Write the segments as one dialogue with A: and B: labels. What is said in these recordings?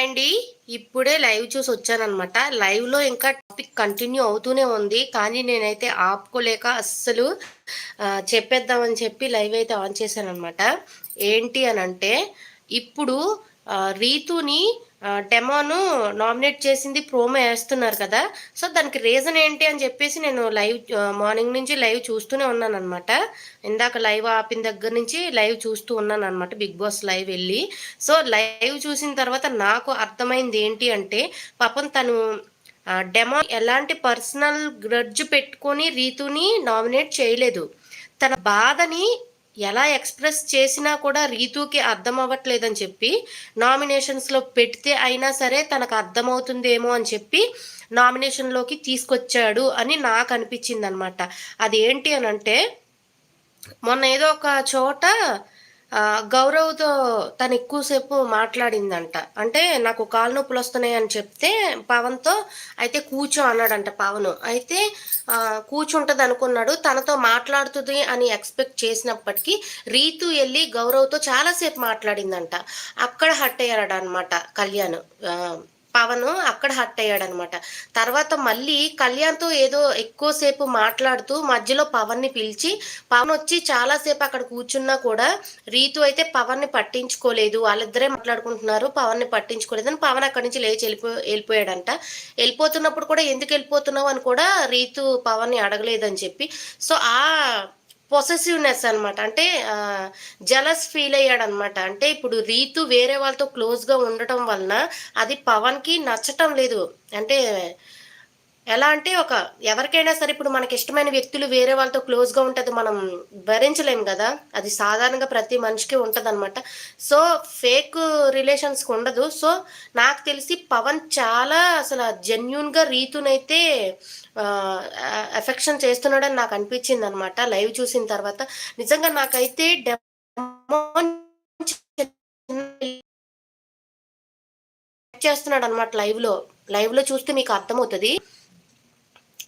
A: Hi అండి. ఇప్పుడే live చూసి వచ్చానమాట లైవ్లో ఇంకా టాపిక్ కంటిన్యూ అవుతూనే ఉంది. కానీ నేనైతే ఆపుకోలేక అస్సలు చెప్పేద్దామని చెప్పి లైవ్ అయితే ఆన్ చేశాను అనమాట ఏంటి అని అంటే ఇప్పుడు రీతుని డెమోను నామినేట్ చేసింది ప్రోమో వేస్తున్నారు కదా. సో దానికి రీజన్ ఏంటి అని చెప్పేసి నేను లైవ్ మార్నింగ్ నుంచి లైవ్ చూస్తూనే ఉన్నాను అనమాట ఇందాక లైవ్ ఆపిన దగ్గర నుంచి లైవ్ చూస్తూ ఉన్నాను అనమాట బిగ్ బాస్ లైవ్ వెళ్ళి. సో లైవ్ చూసిన తర్వాత నాకు అర్థమైంది ఏంటి అంటే పాపం తను డెమో ఎలాంటి పర్సనల్ గ్రడ్జ్ పెట్టుకొని రీతుని నామినేట్ చేయలేదు. తన బాధని ఎలా ఎక్స్ప్రెస్ చేసినా కూడా రీతుకి అర్థం అవ్వట్లేదని చెప్పి నామినేషన్స్లో పెడితే అయినా సరే తనకు అర్థమవుతుందేమో అని చెప్పి నామినేషన్లోకి తీసుకొచ్చాడు అని నాకు అనిపించింది అనమాట అది ఏంటి అని అంటే మొన్న ఏదో ఒక చోట గౌరవ్తో తను ఎక్కువసేపు మాట్లాడిందంట. అంటే నాకు కాలు నొప్పులు వస్తున్నాయి అని చెప్తే పవన్తో అయితే కూర్చో అన్నాడంట పవన్. అయితే ఆ, కూర్చుంటది అనుకున్నాడు. తనతో మాట్లాడుతుంది అని ఎక్స్పెక్ట్ చేసినప్పటికీ రీతు వెళ్ళి గౌరవ్తో చాలాసేపు మాట్లాడిందంట. అక్కడ హట్ అయ్యాడు అనమాట కళ్యాణ్. పవన్ అక్కడ హర్ట్ అయ్యాడనమాట. తర్వాత మళ్ళీ కళ్యాణ్తో ఏదో ఎక్కువసేపు మాట్లాడుతూ మధ్యలో పవన్ని పిలిచి పవన్ వచ్చి చాలాసేపు అక్కడ కూర్చున్నా కూడా రీతు అయితే పవన్ని పట్టించుకోలేదు. వాళ్ళిద్దరే మాట్లాడుకుంటున్నారు పవన్ని పట్టించుకోలేదని పవన్ అక్కడి నుంచి లేచి వెళ్ళిపో వెళ్ళిపోయాడంట. వెళ్ళిపోతున్నప్పుడు కూడా ఎందుకు వెళ్ళిపోతున్నావు అని కూడా రీతు పవన్ని అడగలేదని చెప్పి. సో ఆ పొసెసివ్నెస్ అనమాట అంటే జలస్ ఫీల్ అయ్యాడు అనమాట అంటే ఇప్పుడు రీతు వేరే వాళ్ళతో క్లోజ్గా ఉండటం వలన అది పవన్కి నచ్చటం లేదు. అంటే ఎలా అంటే ఒక ఎవరికైనా సరే ఇప్పుడు మనకి ఇష్టమైన వ్యక్తులు వేరే వాళ్ళతో క్లోజ్గా ఉంటుంది మనం భరించలేం కదా. అది సాధారణంగా ప్రతి మనిషికి ఉంటుంది అనమాట సో ఫేక్ రిలేషన్స్కి ఉండదు. సో నాకు తెలిసి పవన్ చాలా అసలు జెన్యున్గా రీతునైతే ఎఫెక్షన్ చేస్తున్నాడని నాకు అనిపించింది అనమాట లైవ్ చూసిన తర్వాత. నిజంగా నాకైతే డెమో చేస్తున్నాడు అనమాట లైవ్లో లైవ్లో చూస్తే మీకు అర్థమవుతుంది.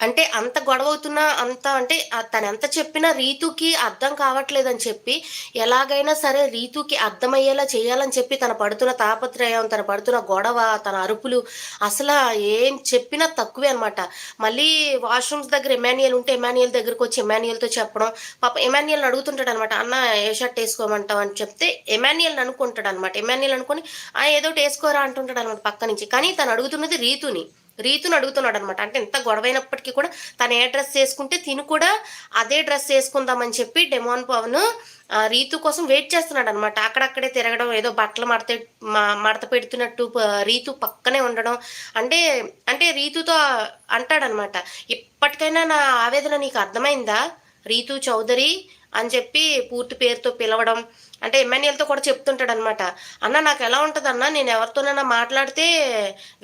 A: అంటే అంత గొడవ అవుతున్నా అంత అంటే తను ఎంత చెప్పినా రీతుకి అర్థం కావట్లేదని చెప్పి ఎలాగైనా సరే రీతుకి అర్థమయ్యేలా చేయాలని చెప్పి తన పడుతున్న తాపత్రయం తన పడుతున్న గొడవ తన అరుపులు అసలు ఏం చెప్పినా తక్కువే అనమాట మళ్ళీ వాష్రూమ్స్ దగ్గర ఎమాన్యుయల్ ఉంటే ఎమాన్యుయల్ దగ్గరకు వచ్చి ఎమాన్యుయల్తో చెప్పడం పాప ఎమాన్యుయల్ అడుగుతుంటాడు అనమాట అన్న ఏ షర్ట్ వేసుకోమంటావు? అని చెప్తే ఎమాన్యుయల్ అనుకుంటాడు అనమాట ఎమాన్యుయల్ అనుకుని ఏదో ఒకటి వేసుకోరా అంటుంటాడు అనమాట పక్క నుంచి. కానీ తను అడుగుతున్నది రీతుని. రీతుని అడుగుతున్నాడు అనమాట అంటే ఎంత గొడవైనప్పటికీ కూడా తను ఏ డ్రెస్ వేసుకుంటే తిను కూడా అదే డ్రెస్ వేసుకుందామని చెప్పి డెమోన్ పవన్ ఆ, రీతు కోసం వెయిట్ చేస్తున్నాడు అనమాట అక్కడక్కడే తిరగడం ఏదో బట్టలు మడత మడత పెడుతున్నట్టు రీతు పక్కనే ఉండడం. అంటే అంటే రీతుతో అంటాడనమాట ఇప్పటికైనా నా ఆవేదన నీకు అర్థమైందా? రీతు చౌదరి అని చెప్పి పూర్తి పేరుతో పిలవడం. అంటే ఎమ్మెన్యేలతో కూడా చెప్తుంటాడు అనమాట అన్న నాకు ఎలా ఉంటుంది అన్న నేను ఎవరితోనైనా మాట్లాడితే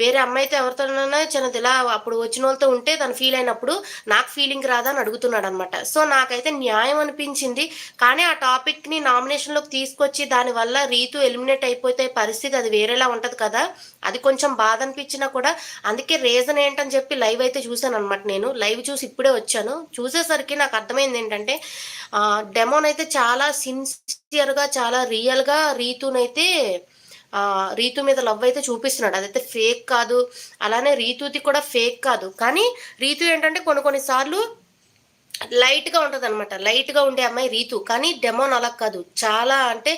A: వేరే అమ్మాయితో ఎవరితోనైనా చిన్నది ఇలా అప్పుడు వచ్చిన వాళ్ళతో ఉంటే తను ఫీల్ అయినప్పుడు నాకు ఫీలింగ్ రాదా అని అడుగుతున్నాడు అనమాట సో నాకైతే న్యాయం అనిపించింది. కానీ ఆ టాపిక్ని నామినేషన్లోకి తీసుకొచ్చి దానివల్ల రీతు ఎలిమినేట్ అయిపోతే పరిస్థితి అది వేరేలా ఉంటుంది కదా అది కొంచెం బాధ అనిపించినా కూడా అందుకే రీజన్ ఏంటని చెప్పి లైవ్ అయితే చూశాను అనమాట నేను. లైవ్ చూసి ఇప్పుడే వచ్చాను. చూసేసరికి నాకు అర్థమైంది ఏంటంటే డెమోన్ అయితే చాలా సిన్స్ సిన్సియర్గా చాలా రియల్గా రీతునైతే ఆ, రీతు మీద లవ్ అయితే చూపిస్తున్నాడు. అదైతే ఫేక్ కాదు అలానే రీతుది కూడా ఫేక్ కాదు. కానీ రీతు ఏంటంటే కొన్ని కొన్నిసార్లు లైట్గా ఉంటుంది అనమాట లైట్గా ఉండే అమ్మాయి రీతు. కానీ డెమోన్ అలా కాదు. చాలా అంటే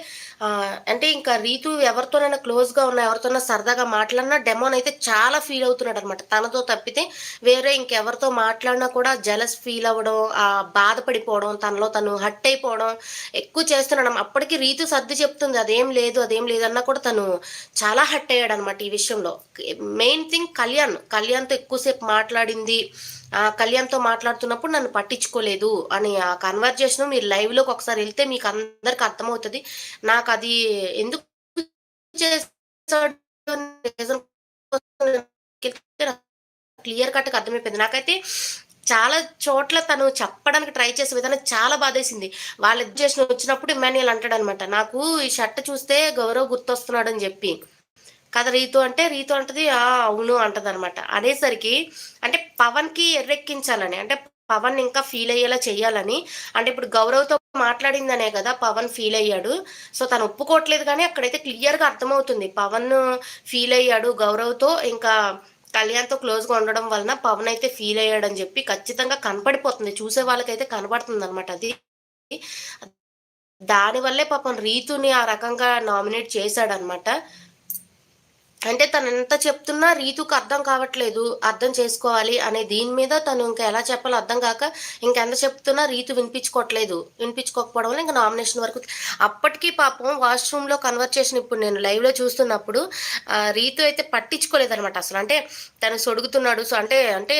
A: అంటే ఇంకా రీతు ఎవరితోనైనా క్లోజ్గా ఉన్నా ఎవరితోనైనా సరదాగా మాట్లాడినా డెమోన్ అయితే చాలా ఫీల్ అవుతున్నాడు అనమాట తనతో తప్పితే వేరే ఇంకెవరితో మాట్లాడినా కూడా జలస్ ఫీల్ అవ్వడం ఆ బాధపడిపోవడం తనలో తను హట్ అయిపోవడం ఎక్కువ చేస్తున్నాడు అప్పటికి రీతు సర్ది చెప్తుంది అదేం లేదు అదేం లేదన్నా కూడా తను చాలా హట్ అయ్యాడు అనమాట ఈ విషయంలో. మెయిన్ థింగ్ కళ్యాణ్ కళ్యాణ్తో ఎక్కువసేపు మాట్లాడింది. ఆ కళ్యాణ్తో మాట్లాడుతున్నప్పుడు నన్ను పట్టించుకోలేదు అని ఆ కన్వర్జేషన్ మీరు లైవ్లోకి ఒకసారి వెళ్తే మీకు అందరికి అర్థమవుతుంది. నాకు నాకు అది ఎందుకు క్లియర్ కట్గా అర్థమైపోయింది. నాకైతే చాలా చోట్ల తను చెప్పడానికి ట్రై చేసే విధానం చాలా బాధేసింది. వాళ్ళ ఎడ్యుకేషన్ వచ్చినప్పుడు ఇమాన్యుయల్ అంటాడు అనమాట నాకు ఈ షర్ట్ చూస్తే గౌరవ్ గుర్తొస్తున్నాడు అని చెప్పి. కదా రీతు అంటే రీతు అంటది ఆ అవును అంటది అనమాట అనేసరికి అంటే పవన్కి ఎర్రెక్కించాలని అంటే పవన్ ఇంకా ఫీల్ అయ్యేలా చేయాలని అంటే ఇప్పుడు గౌరవ్తో మాట్లాడిందనే కదా పవన్ ఫీల్ అయ్యాడు. సో తను ఒప్పుకోవట్లేదు కానీ అక్కడైతే క్లియర్గా అర్థమవుతుంది. పవన్ ఫీల్ అయ్యాడు గౌరవ్తో ఇంకా కళ్యాణ్తో క్లోజ్గా ఉండడం వలన పవన్ అయితే ఫీల్ అయ్యాడని చెప్పి ఖచ్చితంగా కనపడిపోతుంది. చూసే వాళ్ళకైతే కనబడుతుంది అనమాట అది దానివల్లే పాపం రీతుని ఆ రకంగా నామినేట్ చేశాడనమాట అంటే తను ఎంత చెప్తున్నా రీతుకు అర్థం కావట్లేదు అర్థం చేసుకోవాలి అనే దీని మీద తను ఇంకా ఎలా చెప్పాలో అర్థం కాక ఇంకెంత చెప్తున్నా రీతు వినిపించుకోవట్లేదు. వినిపించుకోకపోవడం వల్ల ఇంకా నామినేషన్ వరకు అప్పటికీ పాపం వాష్రూమ్లో కన్వర్చేషన్ ఇప్పుడు నేను లైవ్లో చూస్తున్నప్పుడు రీతు అయితే పట్టించుకోలేదనమాట అసలు. అంటే తను సొడుగుతున్నాడు సో అంటే అంటే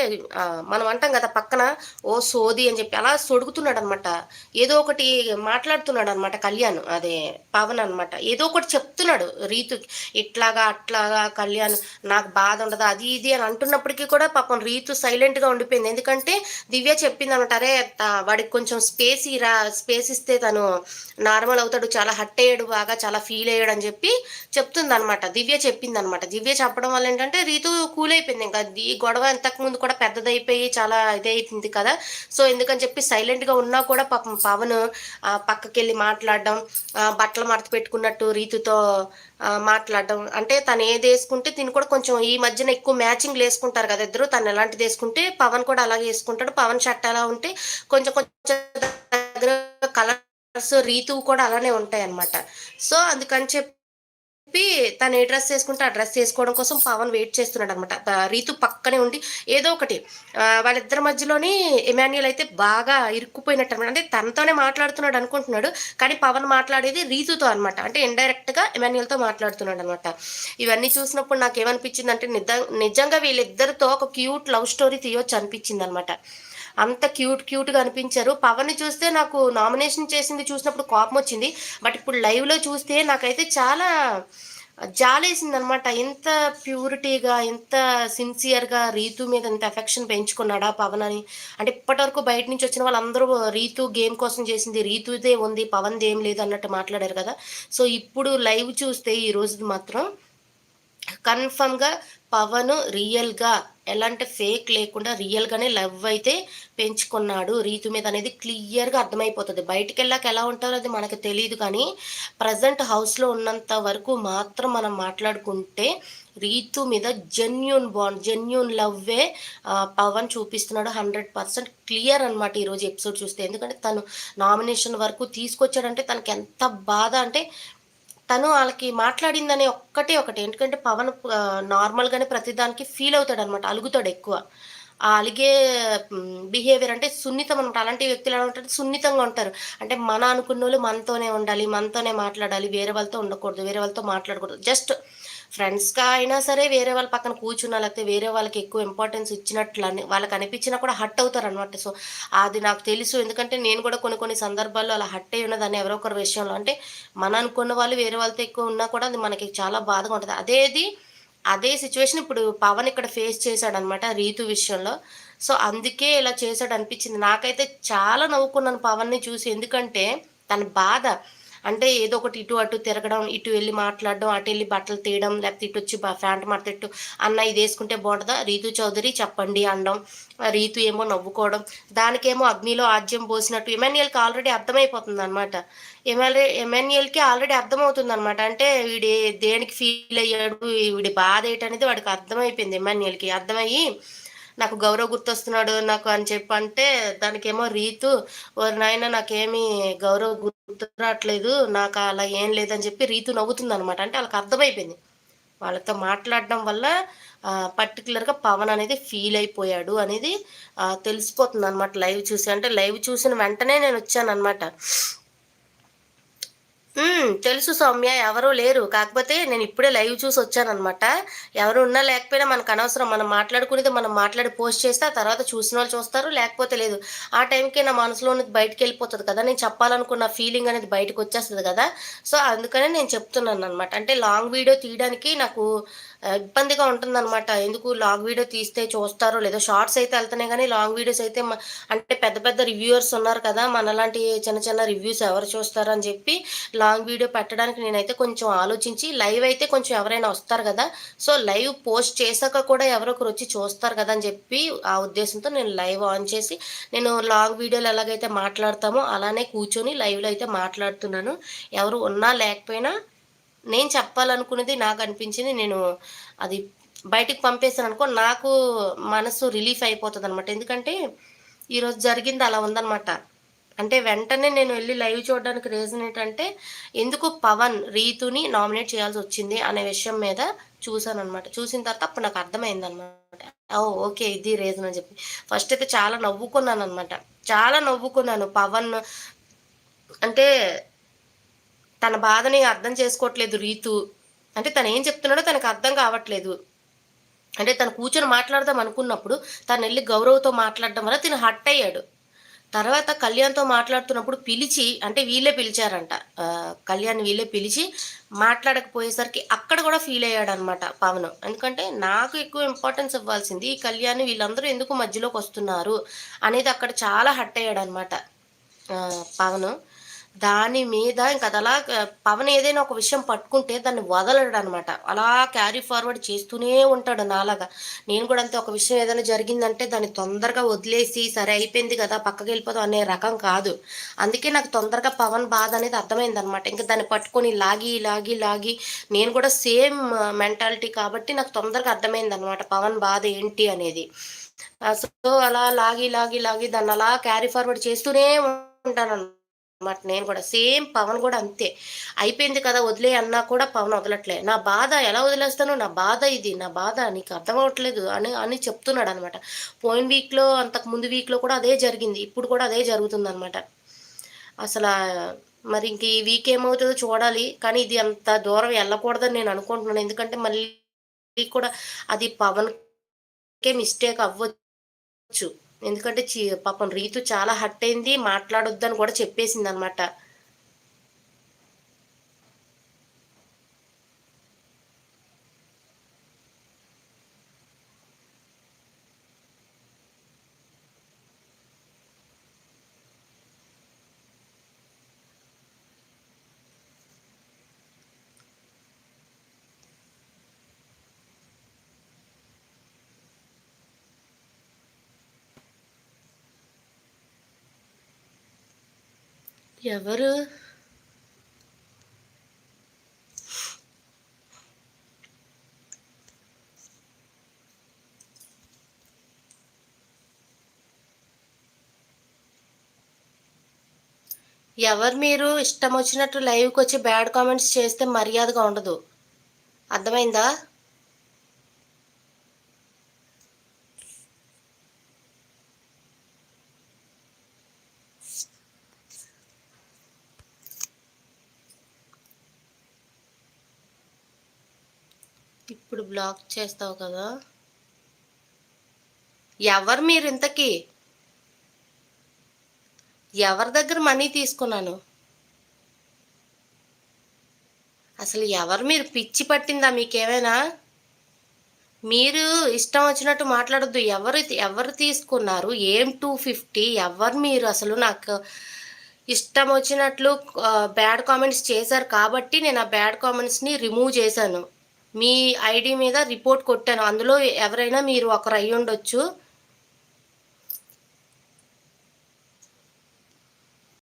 A: మనం అంటాం కదా పక్కన ఓ సోది అని చెప్పి అలా సొడుగుతున్నాడు అనమాట ఏదో ఒకటి మాట్లాడుతున్నాడు అనమాట కళ్యాణ్ అదే పవన్ అనమాట ఏదో ఒకటి చెప్తున్నాడు రీతు ఇట్లాగా అట్లా బాగా కళ్యాణ్ నాకు బాధ ఉండదు అది ఇది అని అంటున్నప్పటికీ కూడా పాపం రీతు సైలెంట్గా ఉండిపోయింది. ఎందుకంటే దివ్య చెప్పింది అనమాట అరే వాడికి కొంచెం స్పేస్ ఇరా స్పేస్ ఇస్తే తను నార్మల్ అవుతాడు చాలా హట్ అయ్యాడు బాగా చాలా ఫీల్ అయ్యాడు అని చెప్పి చెప్తుంది అనమాట దివ్య చెప్పింది అనమాట దివ్య చెప్పడం వల్ల ఏంటంటే రీతు కూల్ అయిపోయింది. ఇంకా ఈ గొడవ ఇంతకు ముందు కూడా పెద్దదైపోయి చాలా ఇదైపోయింది కదా. సో ఎందుకని చెప్పి సైలెంట్గా ఉన్నా కూడా పాపం పవన్ పక్కకెళ్ళి మాట్లాడడం బట్టలు మడత పెట్టుకున్నట్టు రీతుతో మాట్లాడడం అంటే తను ఏది వేసుకుంటే తిని కూడా కొంచెం ఈ మధ్యన ఎక్కువ మ్యాచింగ్ వేసుకుంటారు కదా ఇద్దరు. తను ఎలాంటిది వేసుకుంటే పవన్ కూడా అలాగే వేసుకుంటాడు. పవన్ షర్ట్ అలా ఉంటే కొంచెం కొంచెం దగ్గర కలర్స్ రీతువు కూడా అలానే ఉంటాయి అనమాట సో అందుకని చెప్పి చెప్పి తను ఏ డ్రెస్ వేసుకుంటే ఆ డ్రెస్ వేసుకోవడం కోసం పవన్ వెయిట్ చేస్తున్నాడు అనమాట రీతు పక్కనే ఉండి ఏదో ఒకటి వాళ్ళిద్దరి మధ్యలోని ఎమాన్యుల్ అయితే బాగా ఇరుక్కుపోయినట్టు అనమాట అంటే తనతోనే మాట్లాడుతున్నాడు అనుకుంటున్నాడు కానీ పవన్ మాట్లాడేది రీతుతో అనమాట అంటే ఇండైరెక్ట్గా ఎమాన్యుల్తో మాట్లాడుతున్నాడు అనమాట ఇవన్నీ చూసినప్పుడు నాకు ఏమనిపించింది అంటే నిజంగా వీళ్ళిద్దరితో ఒక క్యూట్ లవ్ స్టోరీ తీయొచ్చు అనిపించింది అనమాట అంత క్యూట్ క్యూట్గా అనిపించారు. పవన్ చూస్తే నాకు నామినేషన్ చేసింది చూసినప్పుడు కోపం వచ్చింది. బట్ ఇప్పుడు లైవ్లో చూస్తే నాకైతే చాలా జాలేసింది అనమాట ఇంత ప్యూరిటీగా ఇంత సిన్సియర్గా రీతు మీద ఇంత ఎఫెక్షన్ పెంచుకున్నాడా పవన్ అని. అంటే ఇప్పటివరకు బయట నుంచి వచ్చిన వాళ్ళందరూ రీతు గేమ్ కోసం చేసింది. రీతుదే ఉంది పవన్ది ఏం లేదు అన్నట్టు మాట్లాడారు కదా. సో ఇప్పుడు లైవ్ చూస్తే ఈ రోజు మాత్రం కన్ఫర్మ్గా పవన్ రియల్గా ఎలాంటి ఫేక్ లేకుండా రియల్గానే లవ్ అయితే పెంచుకున్నాడు. రీతు మీద అనేది క్లియర్గా అర్థమైపోతుంది. బయటికి వెళ్ళాక ఎలా ఉంటారో అది మనకు తెలియదు కానీ ప్రజెంట్ హౌస్లో ఉన్నంత వరకు మాత్రం మనం మాట్లాడుకుంటే రీతు మీద జెన్యున్ బాండ్ జెన్యున్ లవ్వే పవన్ చూపిస్తున్నాడు హండ్రెడ్ పర్సెంట్ క్లియర్ అనమాట ఈరోజు ఎపిసోడ్ చూస్తే. ఎందుకంటే తను నామినేషన్ వరకు తీసుకొచ్చాడంటే తనకి ఎంత బాధ అంటే తను వాళ్ళకి మాట్లాడిందని ఒక్కటే ఒకటి. ఎందుకంటే పవన్ నార్మల్గానే ప్రతిదానికి ఫీల్ అవుతాడు అనమాట అలుగుతాడు ఎక్కువ. ఆ అలిగే బిహేవియర్ అంటే సున్నితం అనమాట అలాంటి వ్యక్తులు ఎలా ఉంటారు సున్నితంగా ఉంటారు. అంటే మన అనుకున్న వాళ్ళు మనతోనే ఉండాలి మనతోనే మాట్లాడాలి వేరే వాళ్ళతో ఉండకూడదు వేరే వాళ్ళతో మాట్లాడకూడదు. జస్ట్ ఫ్రెండ్స్గా అయినా సరే వేరే వాళ్ళ పక్కన కూర్చున్నా లేకపోతే వేరే వాళ్ళకి ఎక్కువ ఇంపార్టెన్స్ ఇచ్చినట్లు అని వాళ్ళకి అనిపించినా కూడా హట్ అవుతారు అనమాట సో అది నాకు తెలుసు. ఎందుకంటే నేను కూడా కొన్ని కొన్ని సందర్భాల్లో అలా హట్ అయి ఉన్నదాన్ని ఎవరో ఒకరి విషయంలో అంటే మన అనుకున్న వాళ్ళు వేరే వాళ్ళతో ఎక్కువ ఉన్నా కూడా అది మనకి చాలా బాధగా ఉంటుంది. అదేది అదే సిచ్యువేషన్ ఇప్పుడు పవన్ ఇక్కడ ఫేస్ చేశాడనమాట రీతు విషయంలో. సో అందుకే ఇలా చేశాడు అనిపించింది నాకైతే చాలా నవ్వుకున్నాను పవన్ని చూసి. ఎందుకంటే తన బాధ అంటే ఏదో ఒకటి ఇటు అటు తిరగడం ఇటు వెళ్ళి మాట్లాడడం అటు వెళ్ళి బట్టలు తీయడం లేకపోతే ఇటు వచ్చి ఫ్యాంట్ మడతెట్టు అన్న ఇది వేసుకుంటే బాగుంటుందా? రీతు చౌదరి చెప్పండి అనడం. రీతు ఏమో నవ్వుకోవడం. దానికేమో అగ్నిలో ఆద్యం పోసినట్టు ఎమాన్యుయల్కి ఆల్రెడీ అర్థమైపోతుంది అనమాట ఎమ్మెల్యే ఎమాన్యుయల్కి ఆల్రెడీ అర్థమవుతుంది అనమాట అంటే వీడి దేనికి ఫీల్ అయ్యాడు వీడి బాధ ఏంటనేది వాడికి అర్థమైపోయింది ఎమాన్యుయల్కి. అర్థమయ్యి నాకు గౌరవ్ గుర్తొస్తున్నాడు నాకు అని చెప్పి అంటే దానికేమో రీతు ఓరి నాయన నాకేమీ గౌరవ్ గుర్తు రావట్లేదు నాకు అలా ఏం లేదని చెప్పి రీతు నవ్వుతుంది అనమాట అంటే వాళ్ళకి అర్థమైపోయింది. వాళ్ళతో మాట్లాడడం వల్ల పర్టికులర్గా పవన్ అనేది ఫీల్ అయిపోయాడు అనేది తెలిసిపోతుంది అనమాట లైవ్ చూసి. అంటే లైవ్ చూసిన వెంటనే నేను వచ్చాను అనమాట తెలుసు సౌమ్య ఎవరూ లేరు. కాకపోతే నేను ఇప్పుడే లైవ్ చూసి వచ్చానమాట ఎవరు ఉన్నా లేకపోయినా మనకు అనవసరం. మనం మాట్లాడుకునేది మనం మాట్లాడి పోస్ట్ చేస్తే ఆ తర్వాత చూసిన వాళ్ళు చూస్తారు లేకపోతే లేదు. ఆ టైంకి నా మనసులో ఉన్నది బయటకు వెళ్ళిపోతుంది కదా. నేను చెప్పాలనుకున్న ఫీలింగ్ అనేది బయటకు వచ్చేస్తుంది కదా. సో అందుకనే నేను చెప్తున్నాను అనమాట అంటే లాంగ్ వీడియో తీయడానికి నాకు ఇబ్బందిగా ఉంటుందన్నమాట. ఎందుకు లాంగ్ వీడియో తీస్తే చూస్తారో లేదో షార్ట్స్ అయితే వెళ్తున్నాయి కానీ లాంగ్ వీడియోస్ అయితే అంటే పెద్ద పెద్ద రివ్యూవర్స్ ఉన్నారు కదా మనలాంటి చిన్న చిన్న రివ్యూస్ ఎవరు చూస్తారు అని చెప్పి లాంగ్ వీడియో పెట్టడానికి నేనైతే కొంచెం ఆలోచించి లైవ్ అయితే కొంచెం ఎవరైనా వస్తారు కదా సో లైవ్ పోస్ట్ చేశాక కూడా ఎవరో ఒకరు వచ్చి చూస్తారు కదా అని చెప్పి ఆ ఉద్దేశంతో నేను లైవ్ ఆన్ చేసి నేను లాంగ్ వీడియోలు ఎలాగైతే మాట్లాడతామో అలానే కూర్చొని లైవ్లో అయితే మాట్లాడుతున్నాను. ఎవరు ఉన్నా లేకపోయినా నేను చెప్పాలనుకున్నది నాకు అనిపించింది. నేను అది బయటికి పంపేసాను అనుకో నాకు మనసు రిలీఫ్ అయిపోతుంది అనమాట ఎందుకంటే ఈరోజు జరిగింది అలా ఉందనమాట అంటే వెంటనే నేను వెళ్ళి లైవ్ చూడడానికి రీజన్ ఏంటంటే ఎందుకు పవన్ రీతుని నామినేట్ చేయాల్సి వచ్చింది అనే విషయం మీద చూశాను అనమాట చూసిన తర్వాత అప్పుడు నాకు అర్థమైంది అనమాట ఓ ఓకే ఇది రీజన్ అని చెప్పి. ఫస్ట్ అయితే చాలా నవ్వుకున్నాను అనమాట చాలా నవ్వుకున్నాను. పవన్ అంటే తన బాధని అర్థం చేసుకోవట్లేదు రీతు. అంటే తను ఏం చెప్తున్నాడో తనకు అర్థం కావట్లేదు. అంటే తను కూర్చొని మాట్లాడదాం అనుకున్నప్పుడు తను వెళ్ళి గౌరవ్తో మాట్లాడడం వల్ల తిను హట్ అయ్యాడు. తర్వాత కళ్యాణ్తో మాట్లాడుతున్నప్పుడు పిలిచి అంటే వీళ్ళే పిలిచారంట. కళ్యాణ్ వీళ్ళే పిలిచి మాట్లాడకపోయేసరికి అక్కడ కూడా ఫీల్ అయ్యాడు అనమాట పవన్. ఎందుకంటే నాకు ఎక్కువ ఇంపార్టెన్స్ ఇవ్వాల్సింది ఈ కళ్యాణ్ వీళ్ళందరూ ఎందుకు మధ్యలోకి వస్తున్నారు అనేది అక్కడ చాలా హట్ అయ్యాడు అనమాట పవన్. దాని మీద ఇంక అది అలా పవన్ ఏదైనా ఒక విషయం పట్టుకుంటే దాన్ని వదలడు అనమాట అలా క్యారీ ఫార్వర్డ్ చేస్తూనే ఉంటాడు నాలాగా. నేను కూడా అంతే ఒక విషయం ఏదైనా జరిగిందంటే దాన్ని తొందరగా వదిలేసి సరే అయిపోయింది కదా పక్కకి వెళ్ళిపోదాం అనే రకం కాదు. అందుకే నాకు తొందరగా పవన్ బాధ అనేది అర్థమైంది అనమాట ఇంకా దాన్ని పట్టుకొని లాగి లాగి లాగి నేను కూడా సేమ్ మెంటాలిటీ కాబట్టి నాకు తొందరగా అర్థమైంది అనమాట పవన్ బాధ ఏంటి అనేది. సో అలా లాగి లాగి లాగి దాన్ని అలా క్యారీ ఫార్వర్డ్ చేస్తూనే ఉంటాను అనమాట నేను కూడా. సేమ్ పవన్ కూడా అంతే. అయిపోయింది కదా వదిలే అన్నా కూడా పవన్ వదలట్లే. నా బాధ ఎలా వదిలేస్తాను నా బాధ ఇది నా బాధ నీకు అర్థం అవ్వట్లేదు అని అని చెప్తున్నాడు అనమాట పోయిన వీక్లో అంతకు ముందు వీక్లో కూడా అదే జరిగింది. ఇప్పుడు కూడా అదే జరుగుతుంది అనమాట అసలు మరి ఇంక ఈ వీక్ ఏమవుతుందో చూడాలి. కానీ ఇది అంత దూరం వెళ్ళకూడదని నేను అనుకుంటున్నాను. ఎందుకంటే మళ్ళీ కూడా అది పవన్కే మిస్టేక్ అవ్వచ్చు. ఎందుకంటే చి పాపం రీతు చాలా హట్ అయింది మాట్లాడొద్దని కూడా చెప్పేసింది అనమాట ఎవరు? ఎవరు మీరు? ఇష్టం వచ్చినట్టు లైవ్కి వచ్చి బ్యాడ్ కామెంట్స్ చేస్తే మర్యాదగా ఉండదు. అర్థమైందా? ఇప్పుడు బ్లాక్ చేస్తావు కదా. ఎవరు మీరు ఇంతకీ? ఎవరి దగ్గర మనీ తీసుకున్నాను? అసలు ఎవరు మీరు పిచ్చి పట్టిందా మీకేమైనా? మీరు ఇష్టం వచ్చినట్టు మాట్లాడద్దు. ఎవరు ఎవరు తీసుకున్నారు? ఏం టూ ఫిఫ్టీ ఎవరు మీరు? అసలు నాకు ఇష్టం వచ్చినట్లు బ్యాడ్ కామెంట్స్ చేశారు కాబట్టి నేను ఆ బ్యాడ్ కామెంట్స్ని రిమూవ్ చేశాను. మీ ఐడి మీద రిపోర్ట్ కొట్టాను. అందులో ఎవరైనా మీరు ఒకరు అయ్యి ఉండొచ్చు